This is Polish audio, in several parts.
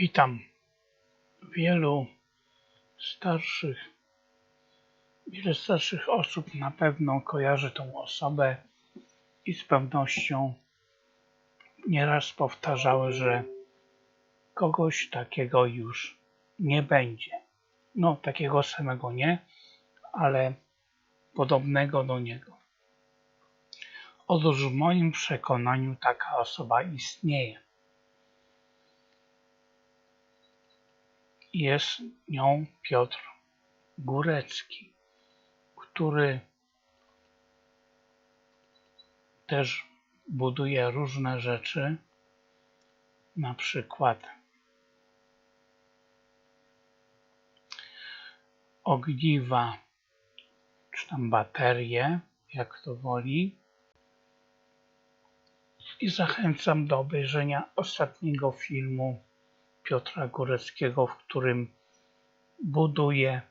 Witam. Wielu starszych, wiele starszych osób na pewno kojarzy tą osobę i z pewnością nieraz powtarzały, że kogoś takiego już nie będzie. No, takiego samego nie, ale podobnego do niego. Otóż w moim przekonaniu taka osoba istnieje. Jest nią Piotr Górecki, który też buduje różne rzeczy, na przykład ogniwa, czy tam baterie, jak to woli. I zachęcam do obejrzenia ostatniego filmu Piotra Góreckiego, w którym buduje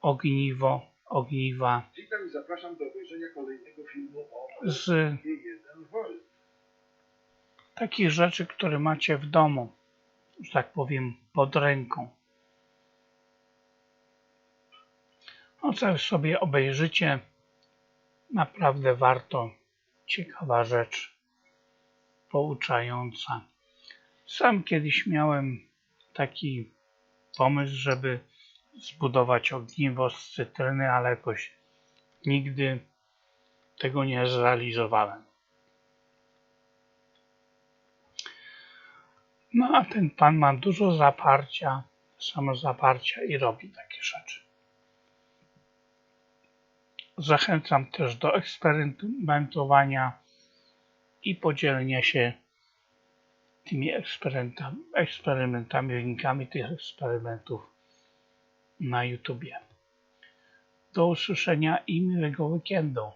ogniwo, ogniwa Witam i zapraszam do obejrzenia kolejnego filmu o z G1V. takich rzeczy, które macie w domu, że tak powiem, pod ręką. No co sobie obejrzycie, naprawdę warto, ciekawa rzecz, pouczająca. Sam kiedyś miałem taki pomysł, żeby zbudować ogniwo z cytryny, ale jakoś nigdy tego nie zrealizowałem. No a ten pan ma dużo zaparcia, samozaparcia i robi takie rzeczy. Zachęcam też do eksperymentowania i podzielenia się tymi eksperymentami, eksperymentami, wynikami tych eksperymentów na YouTubie. Do usłyszenia i miłego weekendu.